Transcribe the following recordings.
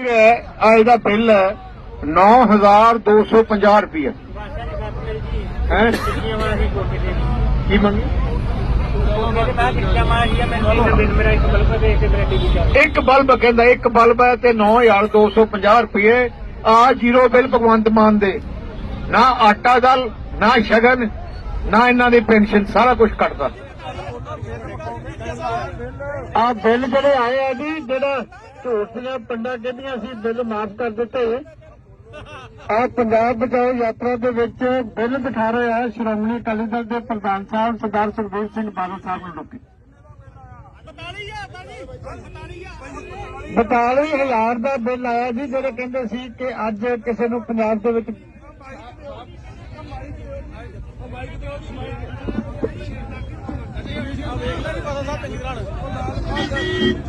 ਹੈ ਅੱਜ ਦਾ ਬਿੱਲ ਹੈ 9250 ਰੁਪਏ। ਹੈ? ਕੀ ਮੰਗੀ? ਇੱਕ ਬਲਬ ਕਹਿੰਦਾ, ਇੱਕ ਬਲਬ ਹੈ ਤੇ 9250 ਰੁਪਏ। ਆ ਜ਼ੀਰੋ ਬਿੱਲ ਭਗਵੰਤ ਮਾਨ ਦੇ। ਨਾ ਆਟਾ ਦਲ, ਨਾ ਸ਼ਗਨ, ਨਾ ਇਹਨਾਂ ਦੀ ਪੈਨਸ਼ਨ, ਸਾਰਾ ਕੁਝ ਕੱਟਦਾ। ਆ ਬਿੱਲ ਜਿਹੜੇ ਆਏ ਆ ਜੀ, ਜਿਹੜਾ ਝੂਠ ਦੀਆਂ ਪਿੰਡਾਂ ਕਹਿੰਦੀਆਂ ਸੀ, ਬਿੱਲ ਮਾਫ ਕਰ ਦਿੱਤੇ। ਆ ਪੰਜਾਬ ਬਚਾਓ ਯਾਤਰਾ ਦੇ ਵਿੱਚ ਬਿੱਲ ਬਿਠਾ ਰਹੇ ਆ ਸ਼੍ਰੋਮਣੀ ਅਕਾਲੀ ਦਲ ਦੇ ਪ੍ਰਧਾਨ ਸਾਹਿਬ, ਸਰਦਾਰ ਸੁਖਬੀਰ ਸਿੰਘ ਬਾਦਲ ਸਾਹਿਬ ਨੂੰ ਲੋਕੀ 42000 ਦਾ ਬਿੱਲ ਆਇਆ ਜੀ, ਜਿਹੜੇ ਕਹਿੰਦੇ ਸੀ ਕਿ ਅੱਜ ਕਿਸੇ ਨੂੰ ਪੰਜਾਬ ਦੇ ਵਿੱਚ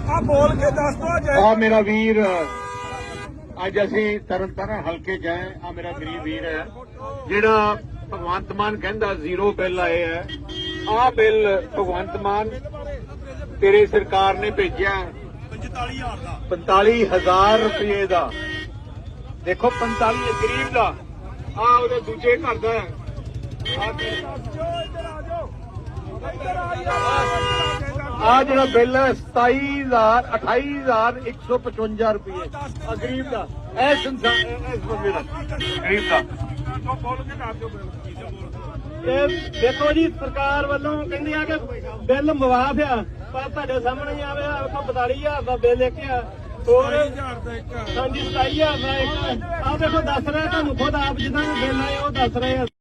ਆ ਬੋਲ ਕੇ ਦੱਸ ਦੋ ਜੈ। ਆ ਮੇਰਾ ਵੀਰ ਅੱਜ ਅਸੀਂ ਤਰਨ ਤਾਰਨ ਹਲਕੇ ਚ ਆਏ ਆ ਮੇਰਾ ਗਰੀਬ ਵੀਰ ਹੈ ਜਿਹੜਾ ਭਗਵੰਤ ਮਾਨ ਕਹਿੰਦਾ ਜ਼ੀਰੋ ਬਿੱਲ ਆਏ ਹੈ। ਆ ਬਿੱਲ ਭਗਵੰਤ ਮਾਨ ਤੇਰੀ ਸਰਕਾਰ ਨੇ ਭੇਜਿਆ 45000 ਦਾ। 45000 ਰੁਪਏ ਦਾ। ਦੇਖੋ 45 ਗਰੀਬ ਦਾ। ਆ ਉਹਦੇ ਦੂਜੇ ਘਰ ਦਾ ਹੈ। ਜੋ ਇੱਧਰ ਆ ਜਾਓ ਇੱਧਰ ਆ ਜਾਓ। ਆ ਜਿਹੜਾ ਬਿੱਲ ਹੈ 27000 28155 ਰੁਪਏ। ਆ ਗਰੀਬ ਦਾ। ਇਹ ਸੰਸਾਰ ਇਸ ਬੰਦੇ ਦਾ। ਗਰੀਬ ਦਾ। ਇਹ ਦੇਖੋ ਜੀ ਸਰਕਾਰ ਵੱਲੋਂ ਕਹਿੰਦੀ ਆ ਕਿ ਬਿੱਲ ਮੁਆਫ ਆ ਪਰ ਤੁਹਾਡੇ ਸਾਹਮਣੇ ਹੀ ਆਵੇ ਆ ਵੇਖੋ 42000 ਦਾ ਬਿੱਲ ਇੱਕ ਆ ਹੋਰ 20000 ਦਾ ਇੱਕ ਹਾਂਜੀ 27000 ਦਾ ਇੱਕ ਆ। ਦੇਖੋ ਦੱਸ ਰਿਹਾ ਤੁਹਾਨੂੰ ਖੁਦ ਆਪ ਜਿੱਦਾਂ ਬਿੱਲ ਆਏ ਉਹ ਦੱਸ ਰਹੇ ਆ।